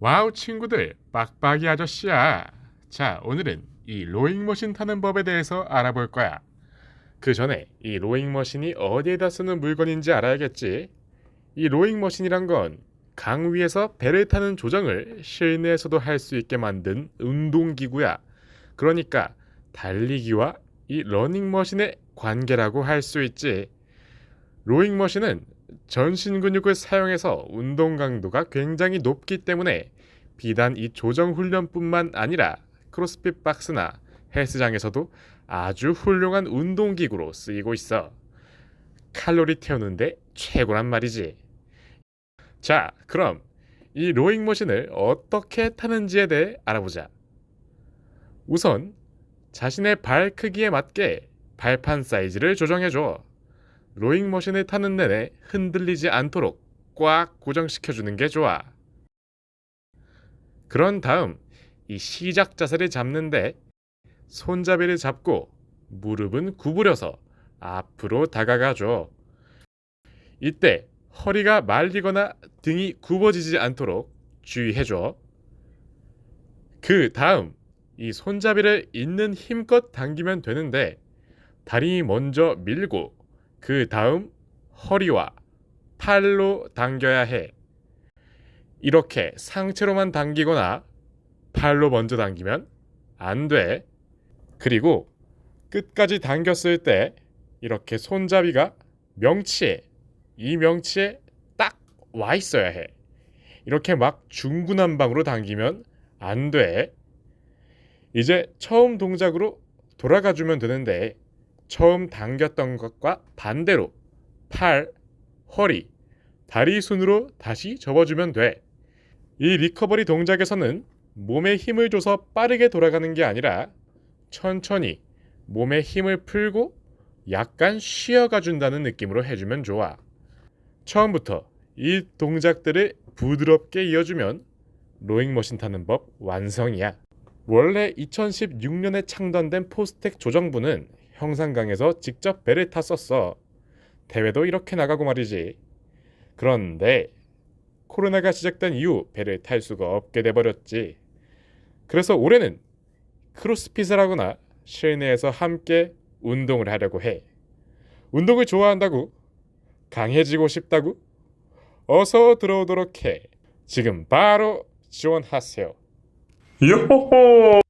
와우 친구들. 빡빡이 아저씨야. 자 오늘은 이 로잉머신 타는 법에 대해서 알아볼 거야. 그 전에 이 로잉머신이 어디에다 쓰는 물건인지 알아야겠지? 이 로잉머신이란 건 강 위에서 배를 타는 조정을 실내에서도 할 수 있게 만든 운동기구야. 그러니까 달리기와 이 러닝머신의 관계라고 할 수 있지. 로잉머신은 전신 근육을 사용해서 운동 강도가 굉장히 높기 때문에 비단 이 조정 훈련뿐만 아니라 크로스핏 박스나 헬스장에서도 아주 훌륭한 운동 기구로 쓰이고 있어. 칼로리 태우는데 최고란 말이지. 자, 그럼 이 로잉 머신을 어떻게 타는지에 대해 알아보자. 우선 자신의 발 크기에 맞게 발판 사이즈를 조정해 줘. 로잉 머신을 타는 내내 흔들리지 않도록 꽉 고정시켜 주는 게 좋아. 그런 다음 이 시작 자세를 잡는데 손잡이를 잡고 무릎은 구부려서 앞으로 다가가 줘. 이때 허리가 말리거나 등이 굽어지지 않도록 주의해 줘. 그 다음 이 손잡이를 있는 힘껏 당기면 되는데 다리 먼저 밀고 그 다음 허리와 팔로 당겨야 해. 이렇게 상체로만 당기거나 팔로 먼저 당기면 안 돼. 그리고 끝까지 당겼을 때 이렇게 손잡이가 명치에 이 명치에 딱 와 있어야 해. 이렇게 막 중구난방으로 당기면 안 돼. 이제 처음 동작으로 돌아가 주면 되는데 처음 당겼던 것과 반대로 팔, 허리, 다리 순으로 다시 접어주면 돼. 이 리커버리 동작에서는 몸에 힘을 줘서 빠르게 돌아가는 게 아니라 천천히 몸에 힘을 풀고 약간 쉬어가 준다는 느낌으로 해주면 좋아. 처음부터 이 동작들을 부드럽게 이어주면 로잉머신 타는 법 완성이야. 원래 2016년에 창단된 포스텍 조정부는 형상강에서 직접 배를 탔었어. 대회도 이렇게 나가고 말이지. 그런데 코로나가 시작된 이후 배를 탈 수가 없게 돼버렸지. 그래서 올해는 크로스핏을 하거나 실내에서 함께 운동을 하려고 해. 운동을 좋아한다고? 강해지고 싶다고? 어서 들어오도록 해. 지금 바로 지원하세요. 요호호!